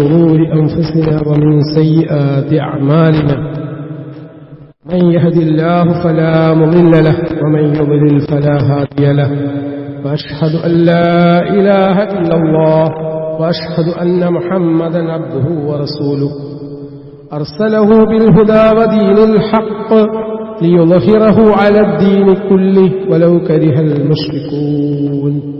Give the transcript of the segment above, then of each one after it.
شرور أنفسنا ومن سيئات أعمالنا. من يهد الله فلا مضل له ومن يضلل فلا هادي له. وأشهد أن لا إله إلا الله وأشهد أن محمدا عبده ورسوله. أرسله بالهدى ودين الحق ليظهره على الدين كله ولو كره المشركون.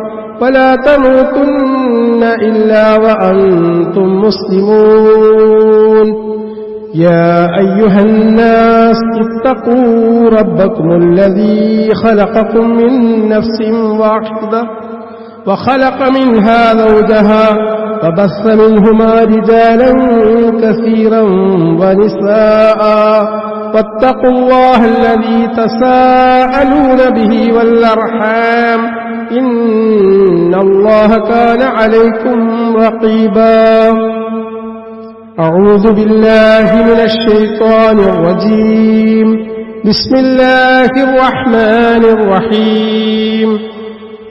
ولا تموتن إلا وأنتم مسلمون. يا أيها الناس اتقوا ربكم الذي خلقكم من نفس واحدة وخلق منها زوجها وبث منهما رجالا كثيرا ونساء. واتقوا الله الذي تساءلون به والأرحام. إن الله كان عليكم رقيبا أعوذ بالله من الشيطان الرجيم بسم الله الرحمن الرحيم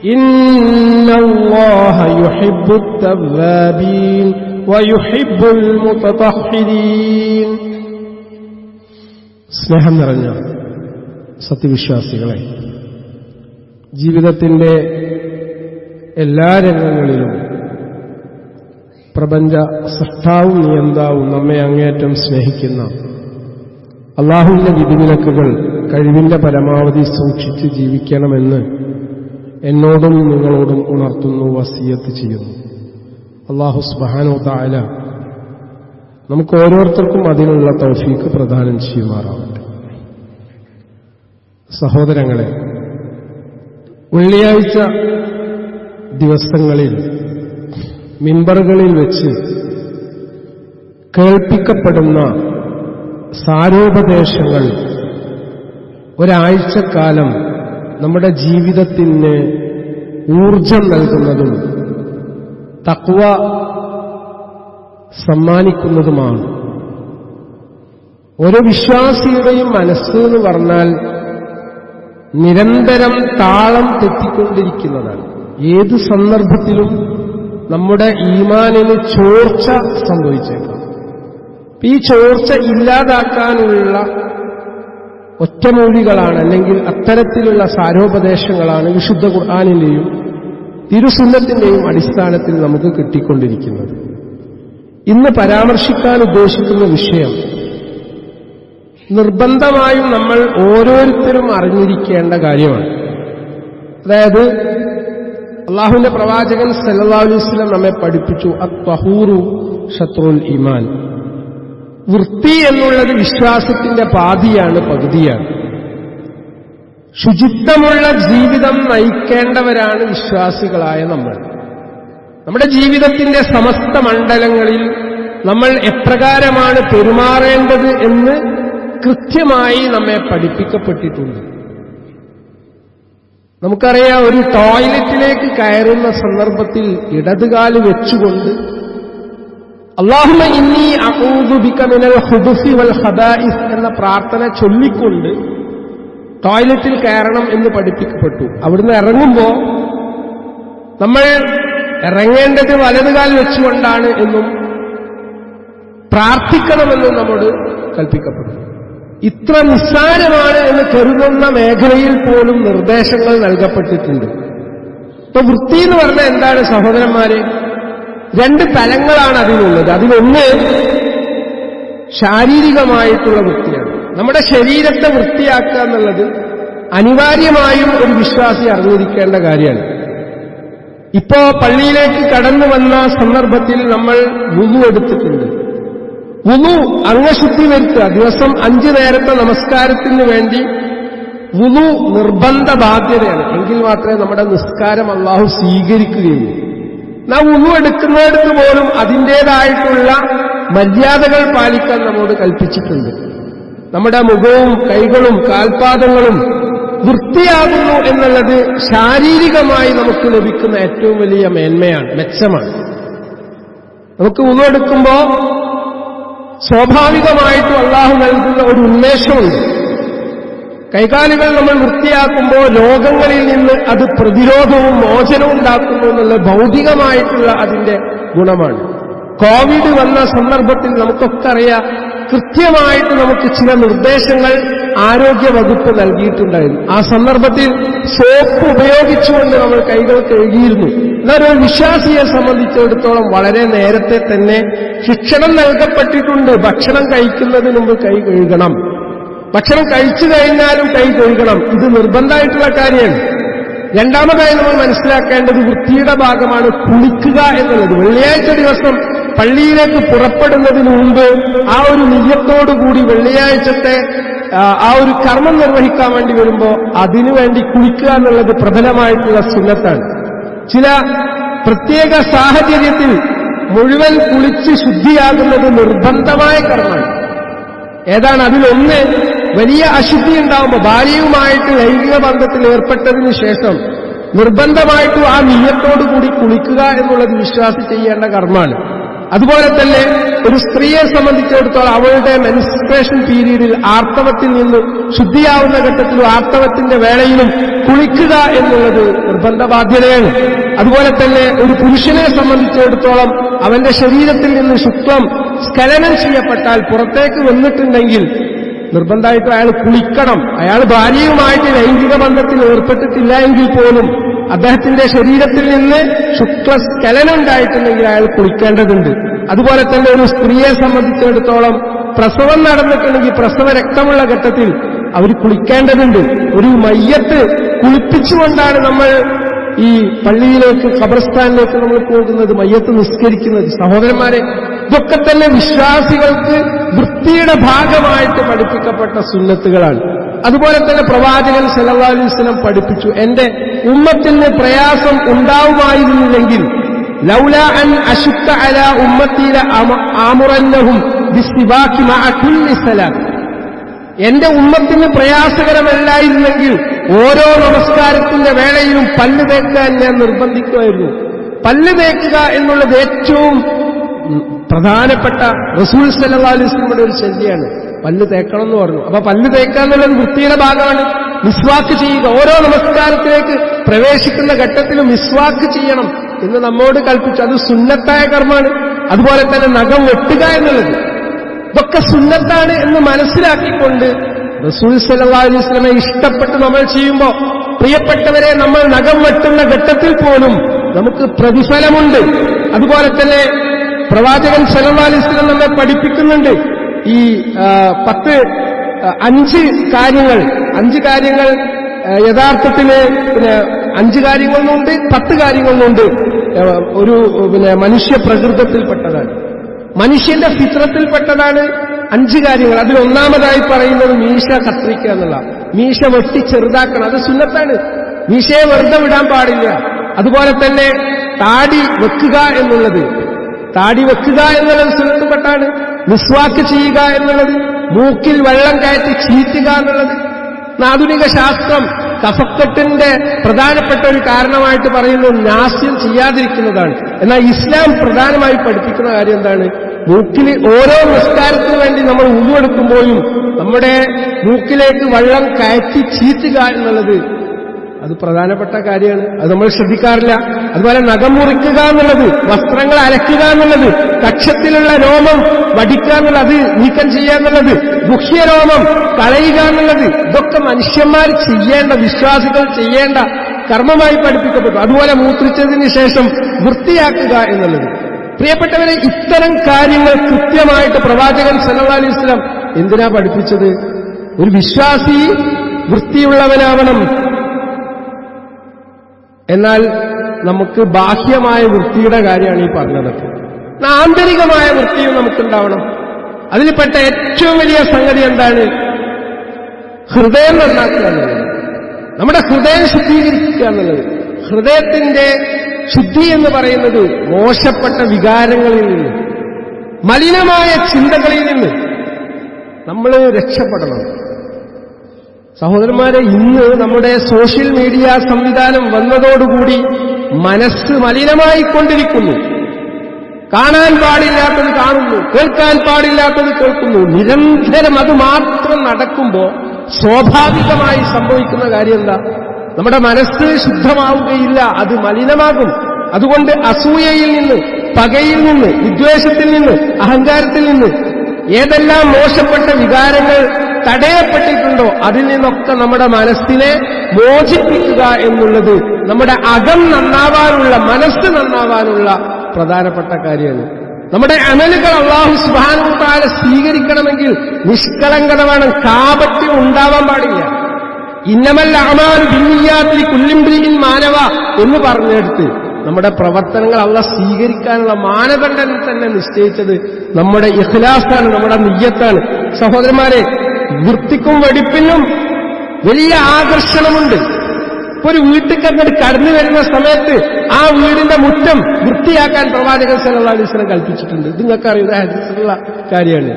إن الله يحب التوابين ويحب المتطهرين സ്നേഹം നിറഞ്ഞ സത്യവിശ്വാസികളെ ജീവിതത്തിന്റെ എല്ലാ രംഗങ്ങളിലും പ്രപഞ്ച സൃഷ്ടാവും നിയന്താവും നമ്മെ അങ്ങേറ്റം സ്നേഹിക്കുന്ന അള്ളാഹുവിന്റെ വിധിവിലക്കുകൾ കഴിവിന്റെ പരമാവധി സൂക്ഷിച്ച് ജീവിക്കണമെന്ന് എന്നോടും നിങ്ങളോടും ഉണർത്തുന്നു വസീയത്ത് ചെയ്യുന്നു. അള്ളാഹു സുബാനോ താല നമുക്ക് ഓരോരുത്തർക്കും അതിനുള്ള തൗഫീക്ക് പ്രദാനം ചെയ്യുമാറാവട്ടെ. സഹോദരങ്ങളെ വെള്ളിയാഴ്ച ദിവസങ്ങളിൽ മിമ്പറുകളിൽ വെച്ച് കേൾപ്പിക്കപ്പെടുന്ന സാരോപദേശങ്ങൾ ഒരാഴ്ചക്കാലം നമ്മുടെ ജീവിതത്തിന് ഊർജം നൽകുന്നതും തക്വ സമ്മാനിക്കുന്നതുമാണ്. ഒരു വിശ്വാസിയുടെയും മനസ്സ് എന്ന് പറഞ്ഞാൽ നിരന്തരം താളം തെറ്റിക്കൊണ്ടിരിക്കുന്നതാണ്. ഏത് സന്ദർഭത്തിലും നമ്മുടെ ഈമാനിന് ചോർച്ച സംഭവിച്ചേക്കാം. ഈ ചോർച്ച ഇല്ലാതാക്കാനുള്ള ഒറ്റമൂലികളാണ് അല്ലെങ്കിൽ അത്തരത്തിലുള്ള സാരോപദേശങ്ങളാണ് വിശുദ്ധ ഖുർആാനിന്റെയും തിരുസുന്നത്തിന്റെയും അടിസ്ഥാനത്തിൽ നമുക്ക് കിട്ടിക്കൊണ്ടിരിക്കുന്നത്. ഇന്ന് പരാമർശിക്കാൻ ഉദ്ദേശിക്കുന്ന വിഷയം നിർബന്ധമായും നമ്മൾ ഓരോരുത്തരും അറിഞ്ഞിരിക്കേണ്ട കാര്യമാണ്. അതായത് അള്ളാഹുവിന്റെ പ്രവാചകൻ സല്ലാ അലൈവലം നമ്മെ പഠിപ്പിച്ചു അത്വഹൂറു ഷത്രുൽ ഇമാൻ വൃത്തി എന്നുള്ളത് വിശ്വാസത്തിന്റെ പാതിയാണ് പകുതിയാണ്. ശുചിത്വമുള്ള ജീവിതം നയിക്കേണ്ടവരാണ് വിശ്വാസികളായ നമ്മൾ. നമ്മുടെ ജീവിതത്തിന്റെ സമസ്ത മണ്ഡലങ്ങളിൽ നമ്മൾ എപ്രകാരമാണ് പെരുമാറേണ്ടത് എന്ന് കൃത്യമായി നമ്മെ പഠിപ്പിക്കപ്പെട്ടിട്ടുണ്ട്. നമുക്കറിയാം ഒരു ടോയ്ലറ്റിലേക്ക് കയറുന്ന സന്ദർഭത്തിൽ ഇടതുകാൽ വെച്ചുകൊണ്ട് ഇന്നി വൽ എന്ന പ്രാർത്ഥന ചൊല്ലിക്കൊണ്ട് ടോയ്ലറ്റിൽ കയറണം എന്ന് പഠിപ്പിക്കപ്പെട്ടു. അവിടുന്ന് ഇറങ്ങുമ്പോ നമ്മൾ ഇറങ്ങേണ്ടത് വലതുകാൽ വെച്ചുകൊണ്ടാണ് എന്നും പ്രാർത്ഥിക്കണമെന്നും നമ്മോട് കൽപ്പിക്കപ്പെടുന്നു ഇത്ര നിസ്സാരമാണ് എന്ന് കരുതുന്ന മേഖലയിൽ പോലും നിർദ്ദേശങ്ങൾ നൽകപ്പെട്ടിട്ടുണ്ട്. ഇപ്പൊ വൃത്തി എന്ന് പറഞ്ഞാൽ എന്താണ് സഹോദരന്മാരെ? രണ്ട് തലങ്ങളാണ് അതിനുള്ളത് അതിലൊന്ന് ശാരീരികമായിട്ടുള്ള വൃത്തിയാണ്. നമ്മുടെ ശരീരത്തെ വൃത്തിയാക്കുക എന്നുള്ളത് അനിവാര്യമായും ഒരു വിശ്വാസി അറിഞ്ഞിരിക്കേണ്ട കാര്യമാണ്. ഇപ്പോ പള്ളിയിലേക്ക് കടന്നു വന്ന സന്ദർഭത്തിൽ നമ്മൾ വുളു എടുത്തിട്ടുണ്ട്. വുളു അംഗശുദ്ധി വരുത്തുക. ദിവസം അഞ്ചു നേരത്തെ നമസ്കാരത്തിന് വേണ്ടി വുളു നിർബന്ധ ബാധ്യതയാണ്. എങ്കിൽ മാത്രമേ നമ്മുടെ നിസ്കാരം അള്ളാഹു സ്വീകരിക്കുകയുള്ളൂ. നാം വുളു എടുക്കുന്നിടത്ത് പോലും അതിന്റേതായിട്ടുള്ള മര്യാദകൾ പാലിക്കാൻ നമ്മോട് കൽപ്പിച്ചിട്ടുണ്ട്. നമ്മുടെ മുഖവും കൈകളും കാൽപാദങ്ങളും വൃത്തിയാകുന്നു എന്നുള്ളത് ശാരീരികമായി നമുക്ക് ലഭിക്കുന്ന ഏറ്റവും വലിയ മേന്മയാണ് മെച്ചമാണ്. നമുക്ക് ഉളവെടുക്കുമ്പോ സ്വാഭാവികമായിട്ടും അള്ളാഹു നൽകുന്ന ഒരു ഉന്മേഷമുണ്ട്. കൈകാലുകൾ നമ്മൾ വൃത്തിയാക്കുമ്പോൾ രോഗങ്ങളിൽ നിന്ന് അത് പ്രതിരോധവും മോചനവും ഉണ്ടാക്കുന്നു എന്നുള്ള ഭൗതികമായിട്ടുള്ള അതിന്റെ ഗുണമാണ്. കോവിഡ് വന്ന സന്ദർഭത്തിൽ നമുക്കൊക്കെ അറിയാം കൃത്യമായിട്ട് നമുക്ക് ചില നിർദ്ദേശങ്ങൾ ആരോഗ്യ വകുപ്പ് നൽകിയിട്ടുണ്ടായിരുന്നു. ആ സന്ദർഭത്തിൽ സോപ്പ് ഉപയോഗിച്ചുകൊണ്ട് നമ്മൾ കൈകൾ കഴുകിയിരുന്നു എന്നാൽ ഒരു വിശ്വാസിയെ സംബന്ധിച്ചിടത്തോളം വളരെ നേരത്തെ തന്നെ ശിക്ഷണം നൽകപ്പെട്ടിട്ടുണ്ട്. ഭക്ഷണം കഴിക്കുന്നതിന് മുമ്പ് കൈ കഴുകണം. ഭക്ഷണം കഴിച്ചു കഴിഞ്ഞാലും കൈ കഴുകണം. ഇത് നിർബന്ധമായിട്ടുള്ള കാര്യമാണ് രണ്ടാമതായി നമ്മൾ മനസ്സിലാക്കേണ്ടത് വൃത്തിയുടെ ഭാഗമാണ് കുളിക്കുക എന്നുള്ളത്. വെള്ളിയാഴ്ച ദിവസം പള്ളിയിലേക്ക് പുറപ്പെടുന്നതിന് മുമ്പ് ആ ഒരു നിയ്യത്തോടുകൂടി വെള്ളിയാഴ്ചത്തെ ആ ഒരു കർമ്മം നിർവഹിക്കാൻ വേണ്ടി വരുമ്പോൾ അതിനുവേണ്ടി കുളിക്കുക എന്നുള്ളത് പ്രബലമായിട്ടുള്ള സുന്നത്താണ്. ചില പ്രത്യേക സാഹചര്യത്തിൽ മുഴുവൻ കുളിച്ച് ശുദ്ധിയാകുന്നത് നിർബന്ധമായ കർമ്മമാണ്. ഏതാണ് അതിലൊന്ന്? വലിയ അശുദ്ധി ഉണ്ടാവുമ്പോൾ ഭാര്യയുമായിട്ട് ലൈംഗിക ബന്ധത്തിൽ ഏർപ്പെട്ടതിന് ശേഷം നിർബന്ധമായിട്ടും ആ നീയത്തോടുകൂടി കുളിക്കുക എന്നുള്ളത് വിശ്വാസി ചെയ്യേണ്ട കർമ്മമാണ്. അതുപോലെ തന്നെ ഒരു സ്ത്രീയെ സംബന്ധിച്ചിടത്തോളം അവളുടെ മെൻസ്ട്രേഷൻ പീരീഡിൽ ആർത്തവത്തിൽ നിന്ന് ശുദ്ധിയാവുന്ന ഘട്ടത്തിലും ആർത്തവത്തിന്റെ വേളയിലും കുളിക്കുക എന്നുള്ളത് നിർബന്ധ ബാധ്യതയാണ് അതുപോലെ തന്നെ ഒരു പുരുഷനെ സംബന്ധിച്ചിടത്തോളം അവന്റെ ശരീരത്തിൽ നിന്ന് ശുക്ലം സ്കലനം ചെയ്യപ്പെട്ടാൽ പുറത്തേക്ക് വന്നിട്ടുണ്ടെങ്കിൽ നിർബന്ധമായിട്ടും അയാൾ കുളിക്കണം. അയാൾ ഭാര്യയുമായിട്ട് ലൈംഗിക ബന്ധത്തിൽ ഏർപ്പെട്ടിട്ടില്ല എങ്കിൽ പോലും അദ്ദേഹത്തിന്റെ ശരീരത്തിൽ നിന്ന് ശുക്ലസ്ഖലനം ഉണ്ടായിട്ടുണ്ടെങ്കിൽ അയാൾ കുളിക്കേണ്ടതുണ്ട്. അതുപോലെ തന്നെ ഒരു സ്ത്രീയെ സംബന്ധിച്ചിടത്തോളം പ്രസവം നടന്നിട്ടുണ്ടെങ്കിൽ പ്രസവ രക്തമുള്ള ഘട്ടത്തിൽ അവർ കുളിക്കേണ്ടതുണ്ട്. ഒരു മയ്യത്ത് കുളിപ്പിച്ചുകൊണ്ടാണ് നമ്മൾ ഈ പള്ളിയിലേക്ക് ഖബർസ്ഥാനിലേക്ക് നമ്മൾ പോകുന്നത് മയ്യത്ത് നിസ്കരിക്കുന്നത്. സഹോദരന്മാരെ ഇതൊക്കെ തന്നെ വിശ്വാസികൾക്ക് വൃത്തിയുടെ ഭാഗമായിട്ട് പഠിപ്പിക്കപ്പെട്ട സുന്നത്തുകളാണ്. അതുപോലെ തന്നെ പ്രവാചകൻ വസല്ലം പഠിപ്പിച്ചു എന്റെ ഉമ്മത്തിന് പ്രയാസം ഉണ്ടാവുമായിരുന്നില്ലെങ്കിൽ ലൗല അൻ അശുദ്ധ അല ഉമ്മത്തിയില ആമുറന്നഹും എന്റെ ഉമ്മത്തിന് പ്രയാസകരമല്ലായിരുന്നെങ്കിൽ ഓരോ നമസ്കാരത്തിന്റെ വേളയിലും പല്ല് തേക്കാൻ ഞാൻ നിർബന്ധിക്കുമായിരുന്നു. പല്ല് തേക്കുക എന്നുള്ളത് ഏറ്റവും പ്രധാനപ്പെട്ട റസൂൽ വസല്ലമയുടെ ഒരു ശല്യാണ്. പല്ല് തേക്കണം എന്ന് പറഞ്ഞു. അപ്പൊ പല്ല് തേക്കുക എന്നുള്ളത് വൃത്തിയുടെ ഭാഗമാണ്. മിസ്വാക്ക് ചെയ്യുക. ഓരോ നമസ്കാരത്തിലേക്ക് പ്രവേശിക്കുന്ന ഘട്ടത്തിലും മിസ്വാക്ക് ചെയ്യണം എന്ന് നമ്മോട് കൽപ്പിച്ചു. അത് സുന്നത്തായ കർമ്മമാണ്. അതുപോലെ തന്നെ നഖം വെട്ടുക എന്നുള്ളത്. ഇതൊക്കെ സുന്നത്താണ് എന്ന് മനസ്സിലാക്കിക്കൊണ്ട് റസൂൽ സല്ലല്ലാഹു അലൈഹി ഇഷ്ടപ്പെട്ട് നമ്മൾ ചെയ്യുമ്പോൾ പ്രിയപ്പെട്ടവരെ നമ്മൾ നഖം വെട്ടുന്ന ഘട്ടത്തിൽ പോലും നമുക്ക് പ്രതിഫലമുണ്ട്. അതുപോലെ തന്നെ പ്രവാചകൻ സല്ലല്ലാഹു അലൈഹി നമ്മെ പഠിപ്പിക്കുന്നുണ്ട്. ഈ പത്ത് അഞ്ച് കാര്യങ്ങൾ. അഞ്ച് കാര്യങ്ങൾ യഥാർത്ഥത്തിൽ പിന്നെ അഞ്ച് കാര്യങ്ങളുണ്ട് പത്ത് കാര്യങ്ങളുണ്ട് ഒരു പിന്നെ മനുഷ്യ പ്രകൃതത്തിൽപ്പെട്ടതാണ്. മനുഷ്യന്റെ ഫിത്രത്തിൽപ്പെട്ടതാണ് അഞ്ച് കാര്യങ്ങൾ. അതിൽ ഒന്നാമതായി പറയുന്നത് മീശ കത്രിക്കുക എന്നുള്ള മീശ വെട്ടി ചെറുതാക്കണം. അത് സുന്നത്താണ്. മീശയെ വെറുതെ വിടാൻ പാടില്ല. അതുപോലെ തന്നെ താടി വെക്കുക എന്നുള്ളത്. താടി വെക്കുക എന്നുള്ളത് സുന്നത്തുപ്പെട്ടാണ് മിസ്വാക്ക് ചെയ്യുക എന്നുള്ളത്. മൂക്കിൽ വെള്ളം കയറ്റി ചീറ്റുക എന്നുള്ളത്. ആധുനിക ശാസ്ത്രം കഫക്കെട്ടിന്റെ പ്രധാനപ്പെട്ട ഒരു കാരണമായിട്ട് പറയുന്നത് നാസ്യം ചെയ്യാതിരിക്കുന്നതാണ്. എന്നാൽ ഇസ്ലാം പ്രധാനമായി പഠിപ്പിക്കുന്ന കാര്യം എന്താണ്? മൂക്കിൽ ഓരോ നിസ്കാരത്തിനു വേണ്ടി നമ്മൾ ഉരുവെടുക്കുമ്പോഴും നമ്മുടെ മൂക്കിലേക്ക് വെള്ളം കയറ്റി ചീറ്റുക എന്നുള്ളത് അത് പ്രധാനപ്പെട്ട കാര്യമാണ്. അത് നമ്മൾ ശ്രദ്ധിക്കാറില്ല. അതുപോലെ നഖം മുറിക്കുക എന്നുള്ളത് വസ്ത്രങ്ങൾ അലക്കുക എന്നുള്ളത് കക്ഷത്തിലുള്ള രോമം വടിക്കുക എന്നുള്ളത് നീക്കം ചെയ്യുക എന്നുള്ളത് ഗുഹ്യരോമം കളയുക എന്നുള്ളത് ഇതൊക്കെ മനുഷ്യന്മാർ ചെയ്യേണ്ട വിശ്വാസികൾ ചെയ്യേണ്ട കർമ്മമായി പഠിപ്പിക്കപ്പെട്ടു. അതുപോലെ മൂത്രിച്ചതിന് ശേഷം വൃത്തിയാക്കുക എന്നുള്ളത്. പ്രിയപ്പെട്ടവരെ ഇത്തരം കാര്യങ്ങൾ കൃത്യമായിട്ട് പ്രവാചകൻ സല്ലാ അലൈഹി സ്വലം എന്തിനാ പഠിപ്പിച്ചത്? ഒരു വിശ്വാസി വൃത്തിയുള്ളവനാവണം എന്നാൽ നമുക്ക് ബാഹ്യമായ വൃത്തിയുടെ കാര്യമാണ് ഈ പറഞ്ഞതൊക്കെ. ആന്തരികമായ വൃത്തിയും നമുക്കുണ്ടാവണം. അതിൽപ്പെട്ട ഏറ്റവും വലിയ സംഗതി എന്താണ്? ഹൃദയം നന്നാക്കുക എന്നുള്ളത്. നമ്മുടെ ഹൃദയം ശുദ്ധീകരിക്കുക എന്നുള്ളത്. ഹൃദയത്തിന്റെ ശുദ്ധി എന്ന് പറയുന്നത് മോശപ്പെട്ട വികാരങ്ങളിൽ നിന്ന് മലിനമായ ചിന്തകളിൽ നിന്ന് നമ്മൾ രക്ഷപ്പെടണം. സഹോദരന്മാരെ ഇന്ന് നമ്മുടെ സോഷ്യൽ മീഡിയ സംവിധാനം വന്നതോടുകൂടി മനസ്സ് മലിനമായിക്കൊണ്ടിരിക്കുന്നു. കാണാൻ പാടില്ലാത്തത് കാണുന്നു കേൾക്കാൻ പാടില്ലാത്തത് കേൾക്കുന്നു. നിരന്തരം അത് മാത്രം നടക്കുമ്പോൾ സ്വാഭാവികമായി സംഭവിക്കുന്ന കാര്യം എന്താ? നമ്മുടെ മനസ്സ് ശുദ്ധമാവുകയില്ല അത് മലിനമാകും. അതുകൊണ്ട് അസൂയയിൽ നിന്ന് പകയിൽ നിന്ന് വിദ്വേഷത്തിൽ നിന്ന് അഹങ്കാരത്തിൽ നിന്ന് ഏതെല്ലാം മോശപ്പെട്ട വികാരങ്ങൾ തടയപ്പെട്ടിട്ടുണ്ടോ? അതിൽ നിന്നൊക്കെ നമ്മുടെ മനസ്സിനെ മോചിപ്പിക്കുക എന്നുള്ളത് നമ്മുടെ അകം നന്നാവാനുള്ള മനസ്സ് നന്നാവാനുള്ള പ്രധാനപ്പെട്ട കാര്യമാണ്. നമ്മുടെ അമലുകൾ അള്ളാഹു സുബാനുത്താല സ്വീകരിക്കണമെങ്കിൽ നിഷ്കളങ്കത വേണം കാപട്യം ഉണ്ടാവാൻ പാടില്ല. ഇന്നമല്ല അമാൻ ബിന്നിയാത്തിൽ കുല്ലിംബ്രിയിൽ മാനവ എന്ന് പറഞ്ഞെടുത്ത് നമ്മുടെ പ്രവർത്തനങ്ങൾ അള്ള സ്വീകരിക്കാനുള്ള മാനദണ്ഡം തന്നെ നിശ്ചയിച്ചത് നമ്മുടെ ഇഖ്ലാസാണ് നമ്മുടെ നിയ്യത്താണ്. സഹോദരന്മാരെ വൃത്തിക്കും വെടിപ്പിനും വലിയ ആകർഷണമുണ്ട്. ഒരു വീട്ടിൽ കടന്നു വരുന്ന സമയത്ത് ആ വീടിന്റെ മുറ്റം വൃത്തിയാക്കാൻ പ്രവാചകൻ സല്ലല്ലാഹു അലൈഹി വസല്ലം കൽപ്പിച്ചിട്ടുണ്ട്. ഇത് നിങ്ങൾക്ക് അറിയുന്ന ഹദീസിലുള്ള കാര്യമാണ്.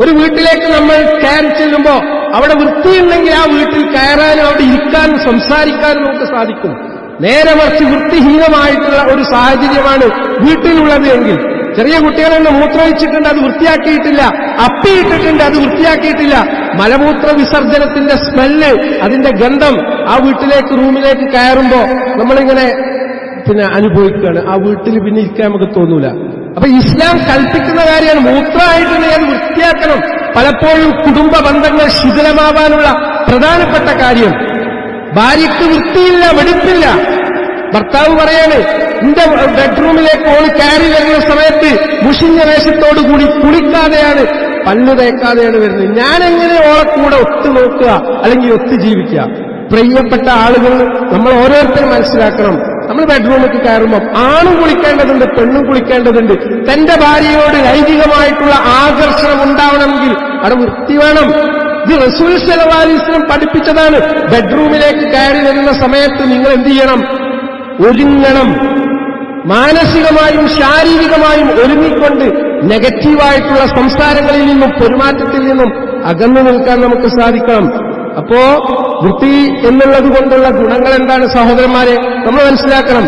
ഒരു വീട്ടിലേക്ക് നമ്മൾ കയറി ചെല്ലുമ്പോ അവിടെ വൃത്തിയുണ്ടെങ്കിൽ ആ വീട്ടിൽ കയറാനും അവിടെ ഇരിക്കാനും സംസാരിക്കാനും നമുക്ക് സാധിക്കും. നേരെ മറിച്ച് വൃത്തിഹീനമായിട്ടുള്ള ഒരു സാഹചര്യമാണ് വീട്ടിലുള്ളത് എങ്കിൽ ചെറിയ കുട്ടികളൊന്ന് മൂത്രമൊഴിച്ചിട്ടുണ്ട് അത് വൃത്തിയാക്കിയിട്ടില്ല. അപ്പിയിട്ടിട്ടുണ്ട് അത് വൃത്തിയാക്കിയിട്ടില്ല. മലമൂത്ര വിസർജനത്തിന്റെ സ്മെല്ല് അതിന്റെ ഗന്ധം ആ വീട്ടിലേക്ക് റൂമിലേക്ക് കയറുമ്പോ നമ്മളിങ്ങനെ പിന്നെ അനുഭവിക്കുകയാണ്. ആ വീട്ടിൽ പിന്നെ ഇരിക്കാൻ നമുക്ക് തോന്നൂല. അപ്പൊ ഇസ്ലാം കൽപ്പിക്കുന്ന കാര്യമാണ്. മൂത്രമായിട്ടുണ്ട് അത് വൃത്തിയാക്കണം. പലപ്പോഴും കുടുംബ ബന്ധങ്ങൾ ശിഥിലമാവാനുള്ള പ്രധാനപ്പെട്ട കാര്യം. ഭാര്യയ്ക്ക് വൃത്തിയില്ല വെടുപ്പില്ല ഭർത്താവ് പറയാണ് എന്റെ ബെഡ്റൂമിലേക്ക് ഓൾ കയറി വരുന്ന സമയത്ത് മുഷിഞ്ഞ വേഷത്തോടു കൂടി കുളിക്കാതെയാണ് പല്ല് തേക്കാതെയാണ് വരുന്നത്. ഞാൻ എങ്ങനെ ഓളെ കൂടെ ഒത്തു നോക്കുക അല്ലെങ്കിൽ ഒത്തു ജീവിക്കുക? പ്രിയപ്പെട്ട ആളുകൾ നമ്മൾ ഓരോരുത്തരും മനസ്സിലാക്കണം. നമ്മൾ ബെഡ്റൂമിലേക്ക് കയറുമ്പോൾ ആണും കുളിക്കേണ്ടതുണ്ട് പെണ്ണും കുളിക്കേണ്ടതുണ്ട്. തന്റെ ഭാര്യയോട് ലൈംഗികമായിട്ടുള്ള ആകർഷണം ഉണ്ടാവണമെങ്കിൽ അവിടെ വൃത്തി വേണം. ഇത് റസൂൽ സലവാലിസ്ലം പഠിപ്പിച്ചതാണ്. ബെഡ്റൂമിലേക്ക് കയറി വരുന്ന സമയത്ത് നിങ്ങൾ എന്ത് ചെയ്യണം? ഒരുങ്ങണം. മാനസികമായും ശാരീരികമായും ഒരുങ്ങിക്കൊണ്ട് നെഗറ്റീവായിട്ടുള്ള സംസ്കാരങ്ങളിൽ നിന്നും പെരുമാറ്റത്തിൽ നിന്നും അകന്നു നിൽക്കാൻ നമുക്ക് സാധിക്കണം. അപ്പോ വൃത്തി എന്നുള്ളത് കൊണ്ടുള്ള ഗുണങ്ങൾ എന്താണ് സഹോദരന്മാരെ? നമ്മൾ മനസ്സിലാക്കണം.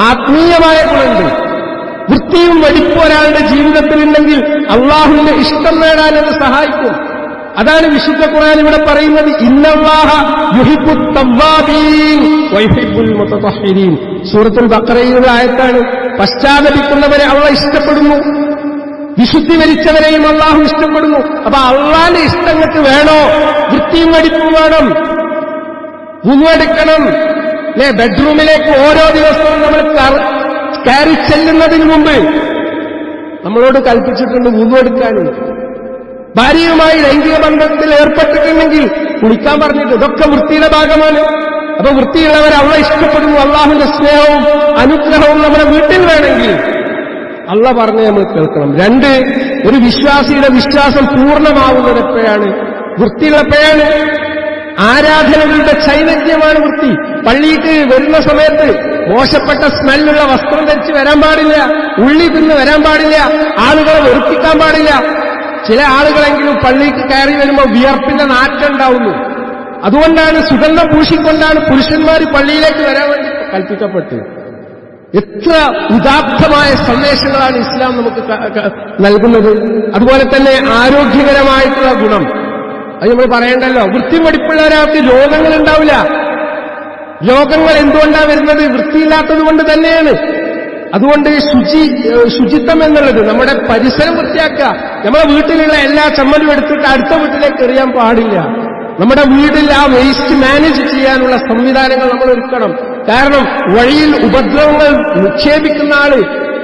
ആത്മീയമായ ഗുണങ്ങൾ വൃത്തിയും വെടിപ്പും ഒരാളുടെ ജീവിതത്തിലുണ്ടെങ്കിൽ അള്ളാഹുവിന്റെ ഇഷ്ടം നേടാൻ അത് സഹായിക്കും. അതാണ് വിശുദ്ധ ഖുർആൻ ഇവിടെ പറയുന്നത്. സൂറത്തുൽ ബഖറയിലുള്ള ആയത്താണ്. പശ്ചാത്തപിക്കുന്നവരെ അള്ള ഇഷ്ടപ്പെടുന്നു. വിശുദ്ധി വരിച്ചവരെയും അള്ളാഹു ഇഷ്ടപ്പെടുന്നു. അപ്പൊ അള്ളാന്റെ ഇഷ്ടങ്ങൾക്ക് വേണോ? വൃത്തിയും വെടിപ്പും വേണം. ഉന്നുവെടുക്കണം അല്ലെ? ബെഡ്റൂമിലേക്ക് ഓരോ ദിവസവും നമ്മൾ കയറി ചെല്ലുന്നതിന് മുമ്പ് നമ്മളോട് കൽപ്പിച്ചിട്ടുണ്ട് ഉന്നുവെടുക്കാനും ഭാര്യയുമായി ലൈംഗിക ബന്ധത്തിൽ ഏർപ്പെട്ടിട്ടുണ്ടെങ്കിൽ കുളിക്കാൻ പറഞ്ഞിട്ട് ഇതൊക്കെ വൃത്തിയുടെ ഭാഗമാണ്. അപ്പൊ വൃത്തിയുള്ളവർ അവളെ ഇഷ്ടപ്പെടുന്നു അള്ളാഹുവിന്റെ സ്നേഹവും അനുഗ്രഹവും നമ്മുടെ വീട്ടിൽ വേണമെങ്കിൽ. അള്ള പറഞ്ഞ് നമ്മൾ കേൾക്കണം. രണ്ട് ഒരു വിശ്വാസിയുടെ വിശ്വാസം പൂർണമാവുന്നത് എപ്പോഴാണ് വൃത്തിയുള്ളപ്പോഴാണ് ആരാധനകളുടെ ചൈതന്യമാണ് വൃത്തി. പള്ളിക്ക് വരുന്ന സമയത്ത് മോശപ്പെട്ട സ്മെല്ലുള്ള വസ്ത്രം ധരിച്ച് വരാൻ പാടില്ല ഉള്ളി തിന്ന് വരാൻ പാടില്ല ആളുകളെ വെറുപ്പിക്കാൻ പാടില്ല. ചില ആളുകളെങ്കിലും പള്ളിക്ക് കയറി വരുമ്പോൾ വിയർപ്പിന്റെ നാറ്റുണ്ടാവുന്നു അതുകൊണ്ടാണ് സുഗന്ധം പൂശിക്കൊണ്ടാണ് പുരുഷന്മാർ പള്ളിയിലേക്ക് വരാൻ വേണ്ടി കൽപ്പിക്കപ്പെട്ടത്. എത്ര ഉദാത്തമായ സന്ദേശങ്ങളാണ് ഇസ്ലാം നമുക്ക് നൽകുന്നത്. അതുപോലെ തന്നെ ആരോഗ്യകരമായിട്ടുള്ള ഗുണം. അത് നമ്മൾ പറയണ്ടല്ലോ. വൃത്തിമടിപ്പുള്ള ഒരാൾക്ക് രോഗങ്ങൾ ഉണ്ടാവില്ല. രോഗങ്ങൾ എന്തുകൊണ്ടാണ് വരുന്നത്? വൃത്തിയില്ലാത്തത് കൊണ്ട് തന്നെയാണ്. അതുകൊണ്ട് ശുചി ശുചിത്വം എന്നുള്ളത് നമ്മുടെ പരിസരം വൃത്തിയാക്കുക. നമ്മുടെ വീട്ടിലുള്ള എല്ലാ ചമ്മലും എടുത്തിട്ട് അടുത്ത വീട്ടിലേക്ക് എറിയാൻ പാടില്ല. നമ്മുടെ വീട്ടിൽ ആ വേസ്റ്റ് മാനേജ് ചെയ്യാനുള്ള സംവിധാനങ്ങൾ നമ്മൾ ഒരുക്കണം. കാരണം വഴിയിൽ ഉപദ്രവങ്ങൾ നിക്ഷേപിക്കുന്ന ആൾ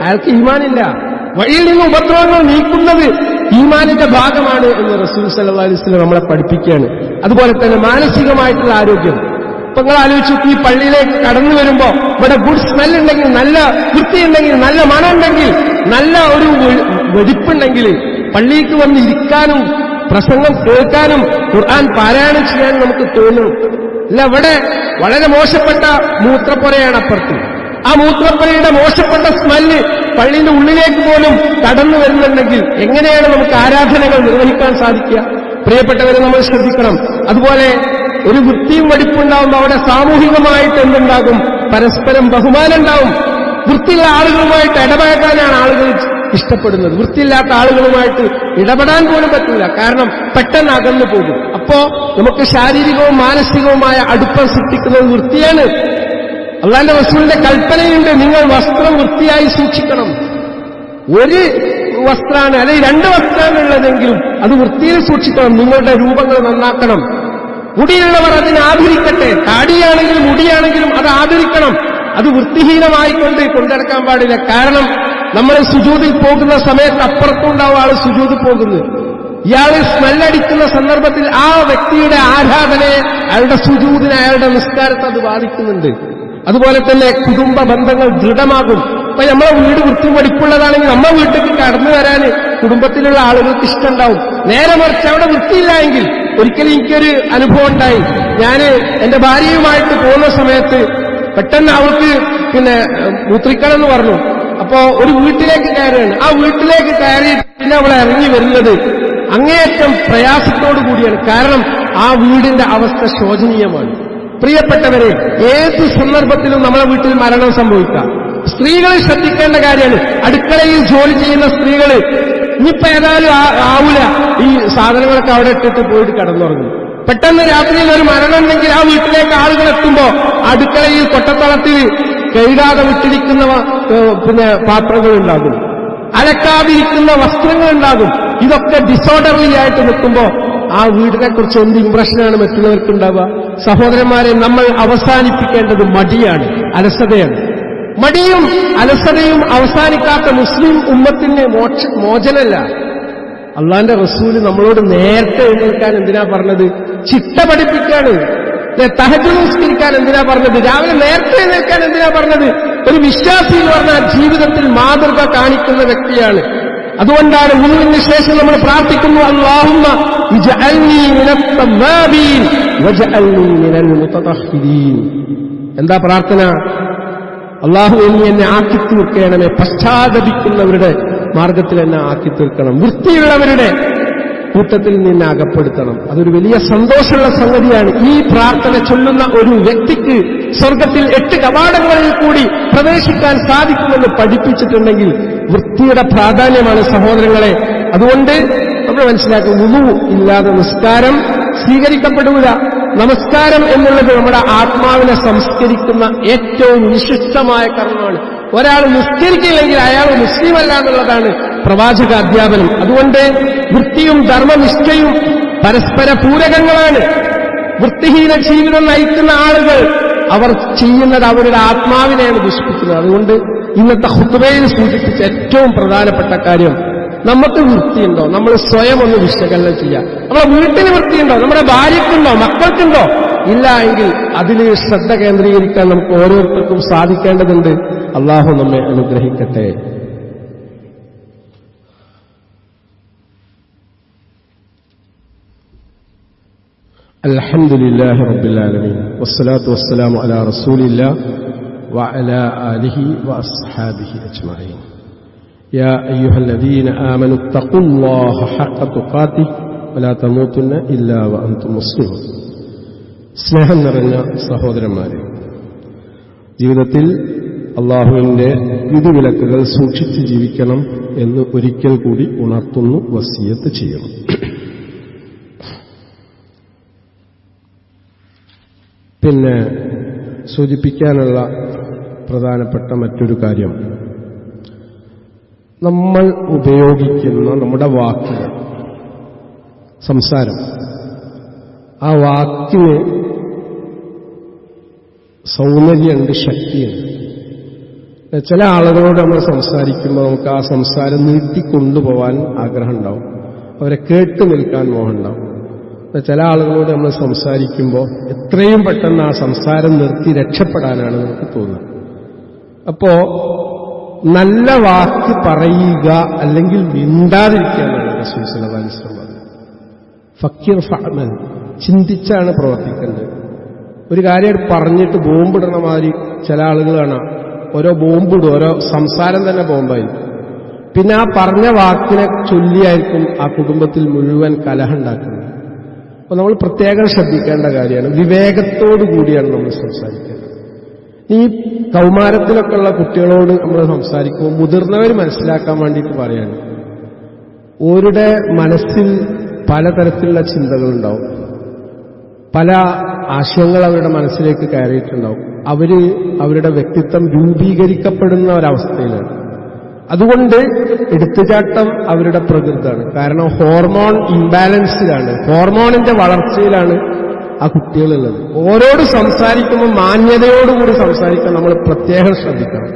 അയാൾക്ക് ഈമാനില്ല. വഴിയിൽ നിന്ന് ഉപദ്രവങ്ങൾ നീക്കുന്നത് ഈമാനിന്റെ ഭാഗമാണ് എന്ന് റസൂൽ സല്ലാ നമ്മളെ പഠിപ്പിക്കുകയാണ്. അതുപോലെ തന്നെ മാനസികമായിട്ടുള്ള ആരോഗ്യം. ഇപ്പൊ നിങ്ങൾ ആലോചിച്ചു ഈ പള്ളിയിലേക്ക് കടന്നു വരുമ്പോ ഇവിടെ ഗുഡ് സ്മെൽ ഉണ്ടെങ്കിൽ നല്ല വൃത്തിയുണ്ടെങ്കിൽ നല്ല മണം ഉണ്ടെങ്കിൽ നല്ല ഒരു വെടിപ്പുണ്ടെങ്കിൽ പള്ളിക്ക് വന്ന് ഇരിക്കാനും പ്രസംഗം കേൾക്കാനും ഖുർആൻ പാരായണം ചെയ്യാനും നമുക്ക് തോന്നും. അല്ല ഇവിടെ വളരെ മോശപ്പെട്ട മൂത്രപ്പുരയാണ് അപ്പുറത്ത്. ആ മൂത്രപ്പുരയുടെ മോശപ്പെട്ട സ്മെല്ല് പള്ളിയുടെ ഉള്ളിലേക്ക് പോലും കടന്നു വരുന്നുണ്ടെങ്കിൽ എങ്ങനെയാണ് നമുക്ക് ആരാധനകൾ നിർവഹിക്കാൻ സാധിക്കുക? പ്രിയപ്പെട്ടവരെ നമ്മൾ ശ്രദ്ധിക്കണം. അതുപോലെ ഒരു വൃത്തിയും വെടിപ്പുണ്ടാവുമ്പോൾ അവിടെ സാമൂഹികമായിട്ട് എന്തുണ്ടാകും? പരസ്പരം ബഹുമാനം ഉണ്ടാവും വൃത്തിയുള്ള ആളുകളുമായിട്ട് ഇടപഴകാനാണ് ആളുകൾ ഇഷ്ടപ്പെടുന്നത്. വൃത്തിയില്ലാത്ത ആളുകളുമായിട്ട് ഇടപെടാൻ പോലും പറ്റില്ല. കാരണം പെട്ടെന്ന് അകന്നു പോകും. അപ്പോ നമുക്ക് ശാരീരികവും മാനസികവുമായ അടുപ്പം സൃഷ്ടിക്കുന്നത് വൃത്തിയാണ്. അള്ളാന്റെ റസൂലിന്റെ കൽപ്പനയുണ്ട്. നിങ്ങൾ വസ്ത്രം വൃത്തിയായി സൂക്ഷിക്കണം. ഒരു വസ്ത്രാണ് അല്ലെങ്കിൽ രണ്ട് വസ്ത്രമാണ് ഉള്ളതെങ്കിലും അത് വൃത്തിയിൽ സൂക്ഷിക്കണം. നിങ്ങളുടെ രൂപങ്ങൾ നന്നാക്കണം. മുടിയുള്ളവർ അതിനെ ആദരിക്കട്ടെ. താടിയാണെങ്കിലും മുടിയാണെങ്കിലും അത് ആദരിക്കണം. അത് വൃത്തിഹീനമായിക്കൊണ്ട് കൊണ്ടെടുക്കാൻ പാടില്ല. കാരണം നമ്മൾ സുജൂതിൽ പോകുന്ന സമയത്ത് അപ്പുറത്തുണ്ടാവും ആൾ സുജൂതിൽ പോകുന്നത്. ഇയാൾ സ്മെല്ലടിക്കുന്ന സന്ദർഭത്തിൽ ആ വ്യക്തിയുടെ ആരാധനയെ അയാളുടെ സുജൂതിനെ അയാളുടെ നിസ്കാരത്തെ അത് ബാധിക്കുന്നുണ്ട്. അതുപോലെ തന്നെ കുടുംബ ബന്ധങ്ങൾ ദൃഢമാകും. അപ്പൊ നമ്മളെ വീട് വൃത്തി പഠിപ്പുള്ളതാണെങ്കിൽ നമ്മുടെ വീട്ടിലേക്ക് കടന്നു വരാൻ കുടുംബത്തിലുള്ള ആളുകൾക്ക് ഇഷ്ടമുണ്ടാവും. നേരെ മറിച്ച് അവിടെ വൃത്തിയില്ല എങ്കിൽ ഒരിക്കലും എനിക്കൊരു അനുഭവം ഉണ്ടായി. ഞാൻ എന്റെ ഭാര്യയുമായിട്ട് പോകുന്ന സമയത്ത് പെട്ടെന്ന് അവൾക്ക് പിന്നെ മൂത്രിക്കണം എന്ന് പറഞ്ഞു. അപ്പോ ഒരു വീട്ടിലേക്ക് കയറുകയാണ്. ആ വീട്ടിലേക്ക് കയറി പിന്നെ അവൾ ഇറങ്ങി വരുന്നത് അങ്ങേയറ്റം പ്രയാസത്തോടു കൂടിയാണ്. കാരണം ആ വീടിന്റെ അവസ്ഥ ശോചനീയമാണ്. പ്രിയപ്പെട്ടവരെ ഏത് സന്ദർഭത്തിലും നമ്മളെ വീട്ടിൽ മരണം സംഭവിക്കാം. സ്ത്രീകളെ ശ്രദ്ധിക്കേണ്ട കാര്യമാണ്. അടുക്കളയിൽ ജോലി ചെയ്യുന്ന സ്ത്രീകൾ ഇനിയിപ്പോ ഏതായാലും ആവൂല. ഈ സാധനങ്ങളൊക്കെ അവിടെ ഇട്ടിട്ട് പോയിട്ട് കിടന്നുറങ്ങും. പെട്ടെന്ന് രാത്രിയിൽ ഒരു മരണം ഉണ്ടെങ്കിൽ ആ വീട്ടിലേക്ക് ആളുകൾ എത്തുമ്പോ അടുക്കളയിൽ കൊട്ടത്തളത്തിൽ കഴുകാതെ വിട്ടിരിക്കുന്ന പിന്നെ പാത്രങ്ങൾ ഉണ്ടാകും അലക്കാതിരിക്കുന്ന വസ്ത്രങ്ങൾ ഉണ്ടാകും ഇതൊക്കെ ഡിസോർഡർലി ആയിട്ട് നിൽക്കുമ്പോ ആ വീടിനെ കുറിച്ച് എന്ത് ഇംപ്രഷനാണ് മറ്റുള്ളവർക്ക് ഉണ്ടാവുക സഹോദരന്മാരെ നമ്മൾ അവസാനിപ്പിക്കേണ്ടത് മടിയാണ് അലസതയാണ്. മടിയും അലസതയും അവസാനിക്കാത്ത മുസ്ലിം ഉമ്മത്തിന്റെ മോക്ഷ മോചനല്ല. അള്ളാന്റെ റസൂൽ നമ്മളോട് നേരത്തെ എഴുന്നേൽക്കാൻ എന്തിനാ പറഞ്ഞത്? ചിട്ട പഠിപ്പിക്കാണ്. തഹജ് നിസ്കരിക്കാൻ എന്തിനാ പറഞ്ഞത്? രാവിലെ നേരത്തെ എഴുന്നേൽക്കാൻ എന്തിനാ പറഞ്ഞത്? ഒരു വിശ്വാസി എന്ന് പറഞ്ഞാൽ ജീവിതത്തിൽ മാതൃക കാണിക്കുന്ന വ്യക്തിയാണ്. അതുകൊണ്ടാണ് ഗുരുവിന് ശേഷം നമ്മൾ പ്രാർത്ഥിക്കുന്നു അള്ളാഹുമ്മ എന്താ പ്രാർത്ഥന? അള്ളാഹു നീ എന്നെ ആക്കി തീർക്കണമേ. പശ്ചാത്തപിക്കുന്നവരുടെ മാർഗത്തിൽ എന്നെ ആക്കി തീർക്കണം. വൃത്തിയുള്ളവരുടെ കൂട്ടത്തിൽ നിന്നെ അകപ്പെടുത്തണം. അതൊരു വലിയ സന്തോഷമുള്ള സംഗതിയാണ്. ഈ പ്രാർത്ഥന ചൊല്ലുന്ന ഒരു വ്യക്തിക്ക് സ്വർഗത്തിൽ എട്ട് കവാടങ്ങളിൽ കൂടി പ്രവേശിക്കാൻ സാധിക്കുമെന്ന് പഠിപ്പിച്ചിട്ടുണ്ടെങ്കിൽ വൃത്തിയുടെ പ്രാധാന്യമാണ് സഹോദരങ്ങളെ. അതുകൊണ്ട് നമ്മൾ മനസ്സിലാക്കും ഇല്ലാതെ നിസ്കാരം സ്വീകരിക്കപ്പെടൂല. നമസ്കാരം എന്നുള്ളത് നമ്മുടെ ആത്മാവിനെ സംസ്കരിക്കുന്ന ഏറ്റവും വിശിഷ്ടമായ കർമ്മമാണ്. ഒരാൾ നിസ്കരിക്കില്ലെങ്കിൽ അയാൾ മുസ്ലിമല്ല എന്നുള്ളതാണ് പ്രവാചക അധ്യാപനം. അതുകൊണ്ട് വൃത്തിയും ധർമ്മനിഷ്ഠയും പരസ്പര പൂരകങ്ങളാണ്. വൃത്തിഹീന ജീവിതം നയിക്കുന്ന ആളുകൾ അവർ ചെയ്യുന്നത് അവരുടെ ആത്മാവിനെയാണ് ദുഷിപ്പിക്കുന്നത്. അതുകൊണ്ട് ഇന്നത്തെ ഹുത്തുബയിൽ സൂചിപ്പിച്ച ഏറ്റവും പ്രധാനപ്പെട്ട കാര്യം നമുക്ക് വൃത്തിയുണ്ടോ നമ്മൾ സ്വയം ഒന്ന് വിശകലനം ചെയ്യാം നമ്മുടെ വീട്ടിന് വൃത്തിയുണ്ടോ നമ്മുടെ ഭാര്യക്കുണ്ടോ മക്കൾക്കുണ്ടോ ഇല്ല എങ്കിൽ അതിൽ ശ്രദ്ധ കേന്ദ്രീകരിക്കാൻ നമുക്ക് ഓരോരുത്തർക്കും സാധിക്കേണ്ടതുണ്ട് അള്ളാഹു നമ്മെ അനുഗ്രഹിക്കട്ടെ الحمد لله رب العالمين والصلاة والسلام على رسول الله وعلى آله وأصحابه أجمعين يا أيها الذين آمنوا اتقوا الله حق تقاته ولا تموتن إلا وأنتم مسلمون സ്നേഹം നിറഞ്ഞ സഹോദരന്മാരെ ജീവിതത്തിൽ അള്ളാഹുവിന്റെ വിധിവിലക്കുകൾ സൂക്ഷിച്ച് ജീവിക്കണം എന്ന് ഒരിക്കൽ കൂടി ഉണർത്തുന്നു വസീയത്ത് ചെയ്യണം പിന്നെ സൂചിപ്പിക്കാനുള്ള പ്രധാനപ്പെട്ട മറ്റൊരു കാര്യം നമ്മൾ ഉപയോഗിക്കുന്ന നമ്മുടെ വാക്കുകൾ സംസാരം. ആ വാക്കിന് സൗന്ദര്യമുണ്ട് ശക്തിയുണ്ട്. ചില ആളുകളോട് നമ്മൾ സംസാരിക്കുമ്പോൾ നമുക്ക് ആ സംസാരം നീട്ടിക്കൊണ്ടുപോകാൻ ആഗ്രഹം ഉണ്ടാവും അവരെ കേട്ട് നിൽക്കാൻ മോഹമുണ്ടാവും. ചില ആളുകളോട് നമ്മൾ സംസാരിക്കുമ്പോൾ എത്രയും പെട്ടെന്ന് ആ സംസാരം നിർത്തി രക്ഷപ്പെടാനാണ് നമുക്ക് തോന്നുന്നത്. അപ്പോ നല്ല വാക്ക് പറയുക അല്ലെങ്കിൽ മിണ്ടാതിരിക്കാനാണ് റസൂൽ വസല്ലം പറഞ്ഞത്. ഫക്കീർ ഫഹമൻ ചിന്തിച്ചാണ് പ്രവർത്തിക്കേണ്ടത്. ഒരു കാര്യം പറഞ്ഞിട്ട് ബോംബിടണ മാതിരി ചില ആളുകൾ കാണാം. ഓരോ ബോംബിടും ഓരോ സംസാരം തന്നെ ബോംബായിരിക്കും. പിന്നെ ആ പറഞ്ഞ വാക്കിനെ ചൊല്ലിയായിരിക്കും ആ കുടുംബത്തിൽ മുഴുവൻ കലഹം ഉണ്ടാക്കുന്നത്. അപ്പൊ നമ്മൾ പ്രത്യേകം ശ്രദ്ധിക്കേണ്ട കാര്യമാണ്. വിവേകത്തോടു കൂടിയാണ് നമ്മൾ സംസാരിക്കേണ്ടത് ഈ കൗമാരത്തിലൊക്കെ ഉള്ള കുട്ടികളോട് നമ്മൾ സംസാരിക്കുമ്പോൾ മുതിർന്നവർ മനസ്സിലാക്കാൻ വേണ്ടിയിട്ട് പറയാണ്. ഓരുടെ മനസ്സിൽ പലതരത്തിലുള്ള ചിന്തകളുണ്ടാവും. പല ആശയങ്ങൾ അവരുടെ മനസ്സിലേക്ക് കയറിയിട്ടുണ്ടാവും. അവർ അവരുടെ വ്യക്തിത്വം രൂപീകരിക്കപ്പെടുന്ന ഒരവസ്ഥയിലാണ്. അതുകൊണ്ട് എടുത്തുചാട്ടം അവരുടെ പ്രകൃതമാണ്. കാരണം ഹോർമോൺ ഇംബാലൻസിലാണ്. ഹോർമോണിന്റെ വളർച്ചയിലാണ് ആ കുട്ടികളുള്ളത്. ഓരോട് സംസാരിക്കുമ്പോൾ മാന്യതയോടുകൂടി സംസാരിക്കാൻ നമ്മൾ പ്രത്യേകം ശ്രദ്ധിക്കണം.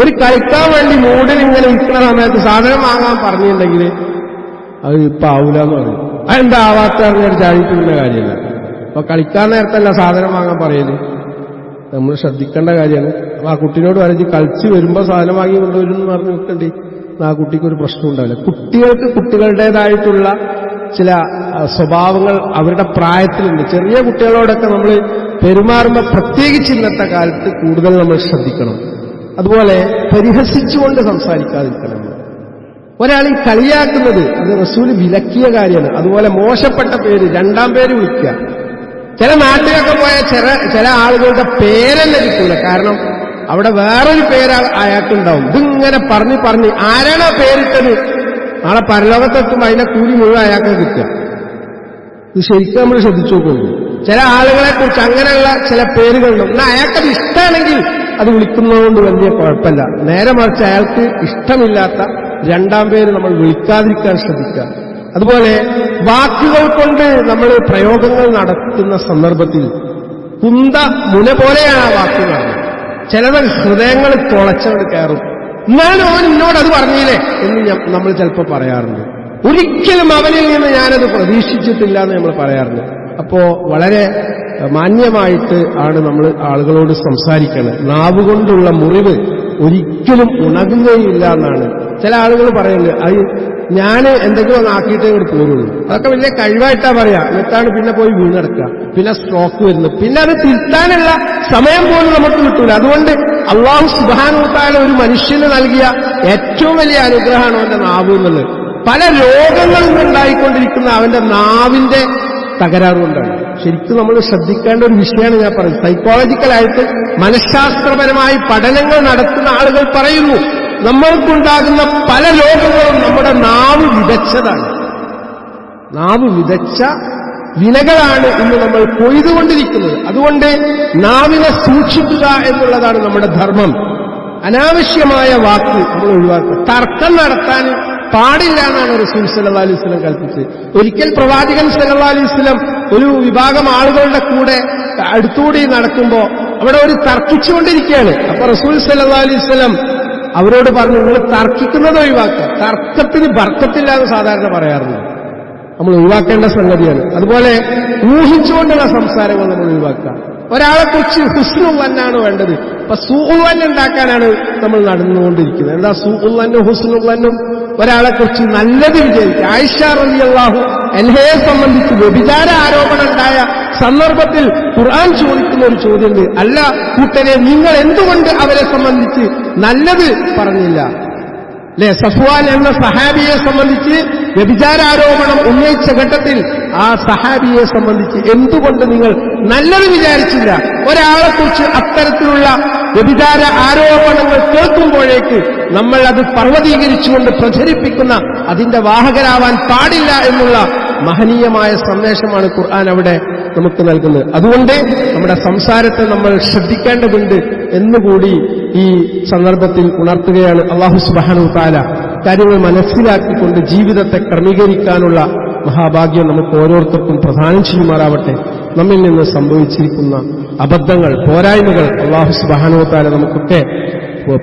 ഒരു കളിക്കാൻ വേണ്ടി മൂടിൽ ഇങ്ങനെ ഇരിക്കുന്ന സമയത്ത് സാധനം വാങ്ങാൻ പറഞ്ഞിട്ടുണ്ടെങ്കിൽ അത് ഇപ്പൊ ആവൂല എന്ന് പറയും അതെന്താ ആവാത്ത അറിഞ്ഞൊരു ചാടിപ്പിക്കുന്ന കാര്യമല്ല. അപ്പൊ കളിക്കാൻ നേരത്തല്ല സാധനം വാങ്ങാൻ പറയുന്നു നമ്മൾ ശ്രദ്ധിക്കേണ്ട കാര്യമാണ്. അപ്പൊ ആ കുട്ടിയോട് പറഞ്ഞ് കളിച്ച് വരുമ്പോൾ സാധനം വാങ്ങി കൊണ്ടുവരും എന്ന് പറഞ്ഞ് നിൽക്കണ്ടേ? ആ കുട്ടിക്ക് ഒരു പ്രശ്നം ഉണ്ടാവില്ല. കുട്ടികൾക്ക് കുട്ടികളുടേതായിട്ടുള്ള ചില സ്വഭാവങ്ങൾ അവരുടെ പ്രായത്തിലുണ്ട്. ചെറിയ കുട്ടികളോടൊക്കെ നമ്മൾ പെരുമാറുമ്പോൾ പ്രത്യേകിച്ച് ഇന്നത്തെ കാലത്ത് കൂടുതൽ നമ്മൾ ശ്രദ്ധിക്കണം. അതുപോലെ പരിഹസിച്ചുകൊണ്ട് സംസാരിക്കാതിരിക്കണം ഒരാൾ ഈ കളിയാക്കുന്നത് അത് റസൂൽ വിലക്കിയ കാര്യമാണ്. അതുപോലെ മോശപ്പെട്ട പേര് രണ്ടാം പേര് വിളിക്കുക. ചില നാട്ടിലൊക്കെ പോയ ചില ചില ആളുകളുടെ പേരെന്നെ കിട്ടൂല. കാരണം അവിടെ വേറൊരു പേരാൾ അയാൾക്കുണ്ടാവും. ഇതിങ്ങനെ പറഞ്ഞ് പറഞ്ഞ് ആരാണോ പേരിട്ടത്? നാളെ പരലോകത്തെത്തുമ്പോൾ അതിന്റെ കൂലി മുഴുവൻ അയാൾക്ക് കിട്ടുക. ഇത് ശരിക്കും നമ്മൾ ശ്രദ്ധിച്ചു നോക്കുന്നു ചില ആളുകളെ കുറിച്ച് അങ്ങനെയുള്ള ചില പേരുകളുണ്ട്. എന്നാൽ അയാൾക്കത് ഇഷ്ടമാണെങ്കിൽ അത് വിളിക്കുന്നതുകൊണ്ട് വലിയ കുഴപ്പമില്ല. നേരെ മറിച്ച് അയാൾക്ക് ഇഷ്ടമില്ലാത്ത രണ്ടാം പേര് നമ്മൾ വിളിക്കാതിരിക്കാൻ ശ്രദ്ധിക്കുക. അതുപോലെ വാക്കുകൾ കൊണ്ട് നമ്മൾ പ്രയോഗങ്ങൾ നടത്തുന്ന സന്ദർഭത്തിൽ കുന്ത മുന പോലെയാണ് ആ വാക്കുകൾ ചിലത് ഹൃദയങ്ങൾ തുളച്ചവർ കയറും. എന്നാലും അവൻ എന്നോട് അത് പറഞ്ഞില്ലേ? എന്ന് നമ്മൾ ചിലപ്പോൾ പറയാറുണ്ട്. ഒരിക്കലും അവനിൽ നിന്ന് ഞാനത് പ്രതീക്ഷിച്ചിട്ടില്ല എന്ന് നമ്മൾ പറയാറുണ്ട്. അപ്പോ വളരെ മാന്യമായിട്ട് ആണ് നമ്മൾ ആളുകളോട് സംസാരിക്കുന്നത് നാവുകൊണ്ടുള്ള മുറിവ് ഒരിക്കലും ഉണങ്ങുകയില്ല എന്നാണ്. ചില ആളുകൾ പറയുന്നത് അത് ഞാൻ എന്തെങ്കിലും ഒന്ന് ആക്കിയിട്ടേ ഇങ്ങോട്ട് പോരുള്ളൂ. അതൊക്കെ വലിയ കഴിവായിട്ടാ പറയാ. എന്നിട്ടാണ് പിന്നെ പോയി വീണെടുക്കുക. പിന്നെ സ്ട്രോക്ക് വരുന്നു. പിന്നെ അത് തിരുത്താനുള്ള സമയം പോലും നമുക്ക് കിട്ടൂല. അതുകൊണ്ട് അള്ളാഹു സുബാനുത്താല ഒരു മനുഷ്യന് നൽകിയ ഏറ്റവും വലിയ അനുഗ്രഹമാണ് അവന്റെ നാവ് എന്നുള്ളത്. പല രോഗങ്ങളും ഉണ്ടായിക്കൊണ്ടിരിക്കുന്ന അവന്റെ നാവിന്റെ തകരാറുകൊണ്ടാണ് ശരിക്കും നമ്മൾ ശ്രദ്ധിക്കേണ്ട ഒരു വിഷയമാണ് ഞാൻ പറയുന്നത്. സൈക്കോളജിക്കലായിട്ട് മനഃശാസ്ത്രപരമായി പഠനങ്ങൾ നടത്തുന്ന ആളുകൾ പറയുന്നു നമ്മൾക്കുണ്ടാകുന്ന പല രോഗങ്ങളും നമ്മുടെ നാവ് വിതച്ചതാണ്. നാവ് വിതച്ച വിനകളാണ് ഇന്ന് നമ്മൾ കൊയ്തുകൊണ്ടിരിക്കുന്നത് അതുകൊണ്ട് നാവിനെ സൂക്ഷിക്കുക എന്നുള്ളതാണ് നമ്മുടെ ധർമ്മം. അനാവശ്യമായ വാക്ക് നമ്മൾ ഒഴിവാക്കുക. തർക്കം നടത്താൻ പാടില്ല എന്നാണ് റസൂൽ സല്ലാ അലൈഹി സ്വലം കൽപ്പിച്ചത്. ഒരിക്കൽ പ്രവാചകൻ സല്ലാ അലൈഹി സ്വലം ഒരു വിഭാഗം ആളുകളുടെ കൂടെ അടുത്തുകൂടി നടക്കുമ്പോൾ അവിടെ ഒരു തർക്കിച്ചുകൊണ്ടിരിക്കുകയാണ്. അപ്പൊ റസൂൽ സല്ലാ അലൈഹി സ്വലം അവരോട് പറഞ്ഞു നിങ്ങൾ തർക്കിക്കുന്നത് ഒഴിവാക്കുക. തർക്കത്തിന് ബർക്കത്തില്ല എന്ന് സാധാരണ പറയാറുണ്ട്. നമ്മൾ ഒഴിവാക്കേണ്ട സംഗതിയാണ്. അതുപോലെ ഊഹിച്ചുകൊണ്ടുള്ള സംസാരങ്ങൾ നമ്മൾ ഒഴിവാക്കുക. ഒരാളെ കുറിച്ച് ഹുസ്നുള്ളന്നാണ് വേണ്ടത്. അപ്പൊ സൂഉള്ളൻ ഉണ്ടാക്കാനാണ് നമ്മൾ നടന്നുകൊണ്ടിരിക്കുന്നത്. എന്താ സൂഉള്ളനും ഹുസ്നുള്ളനും ഒരാളെ കുറിച്ച് നല്ലത് വിചാരിക്കുക. ആയിഷ റബിയല്ലാഹു എൻഹയെ സംബന്ധിച്ച് വ്യഭിചാര ആരോപണം ഉണ്ടായ സന്ദർഭത്തിൽ ഖുർആൻ ചോദിക്കുന്ന ഒരു ചോദ്യമുണ്ട്. അല്ല കൂട്ടരെ നിങ്ങൾ എന്തുകൊണ്ട് അവരെ സംബന്ധിച്ച് നല്ലത് പറഞ്ഞില്ല? അല്ലെ? സഫ്വാൻ എന്ന സഹാബിയെ സംബന്ധിച്ച് വ്യഭിചാരാരോപണം ഉന്നയിച്ച ഘട്ടത്തിൽ ആ സഹാബിയെ സംബന്ധിച്ച് എന്തുകൊണ്ട് നിങ്ങൾ നല്ലത് വിചാരിച്ചില്ല? ഒരാളെക്കുറിച്ച് അത്തരത്തിലുള്ള വ്യഭിചാര ആരോപണങ്ങൾ കേൾക്കുമ്പോഴേക്ക് നമ്മൾ അത് പർവതീകരിച്ചുകൊണ്ട് പ്രചരിപ്പിക്കുന്ന അതിന്റെ വാഹകരാവാൻ പാടില്ല എന്നുള്ള മഹനീയമായ സന്ദേശമാണ് ഖുർആൻ അവിടെ നമുക്ക് നൽകുന്നത്. അതുകൊണ്ട് നമ്മുടെ സംസാരത്തെ നമ്മൾ ശ്രദ്ധിക്കേണ്ടതുണ്ട് എന്നുകൂടി ഈ സന്ദർഭത്തിൽ ഉണർത്തുകയാണ് അള്ളാഹു സുബാനു താല കാര്യങ്ങൾ മനസ്സിലാക്കിക്കൊണ്ട് ജീവിതത്തെ ക്രമീകരിക്കാനുള്ള മഹാഭാഗ്യം നമുക്ക് ഓരോരുത്തർക്കും പ്രധാനം ചെയ്യുമാറാവട്ടെ. നമ്മിൽ നിന്ന് സംഭവിച്ചിരിക്കുന്ന അബദ്ധങ്ങൾ പോരായ്മകൾ അള്ളാഹു സുബാനുവത്താലെ താല നമുക്കൊക്കെ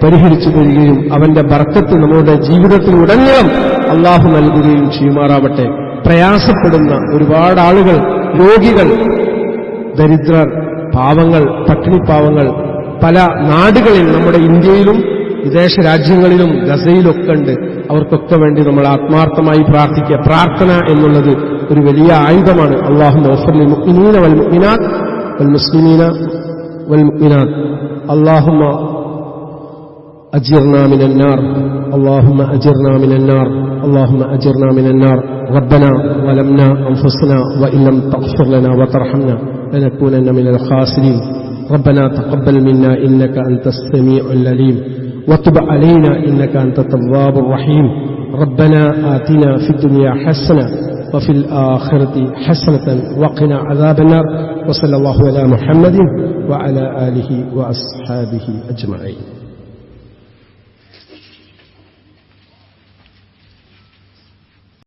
പരിഹരിച്ചു തരികയും അവന്റെ ബർക്കത്ത് നമ്മുടെ ജീവിതത്തിൽ ഉടനീളം അള്ളാഹു നൽകുകയും ചെയ്യുമാറാവട്ടെ. പ്രയാസപ്പെടുന്ന ഒരുപാട് ആളുകൾ രോഗികൾ ദരിദ്രർ പാവങ്ങൾ പട്ടിണിപ്പാവങ്ങൾ പല നാടുകളിൽ നമ്മുടെ ഇന്ത്യയിലും വിദേശ രാജ്യങ്ങളിലും ഗസയിലൊക്കെ ഉണ്ട് അവർക്കൊക്കെ വേണ്ടി നമ്മൾ ആത്മാർത്ഥമായി പ്രാർത്ഥിക്കുക പ്രാർത്ഥന എന്നുള്ളത് ഒരു വലിയ ആയുധമാണ് അള്ളാഹു ഓഫർലി മുഅ്മിനീന വൽ മുഅ്മിനാത്ത് വൽ മുസ്ലിമീന വൽ മുഅ്മിനാത്ത് അള്ളാഹുമ്മ أجرنا من النار اللهم أجرنا من النار اللهم أجرنا من النار ربنا ظلمنا أنفسنا وإن لم تغفر لنا وترحمنا لنكونن من الخاسرين ربنا تقبل منا إنك أنت السميع العليم وتب علينا إنك أنت التواب الرحيم. ربنا آتنا في الدنيا حسنة وفي الآخرة حسنة وقنا عذاب النار. وصلى الله على محمد وعلى آله وأصحابه أجمعين.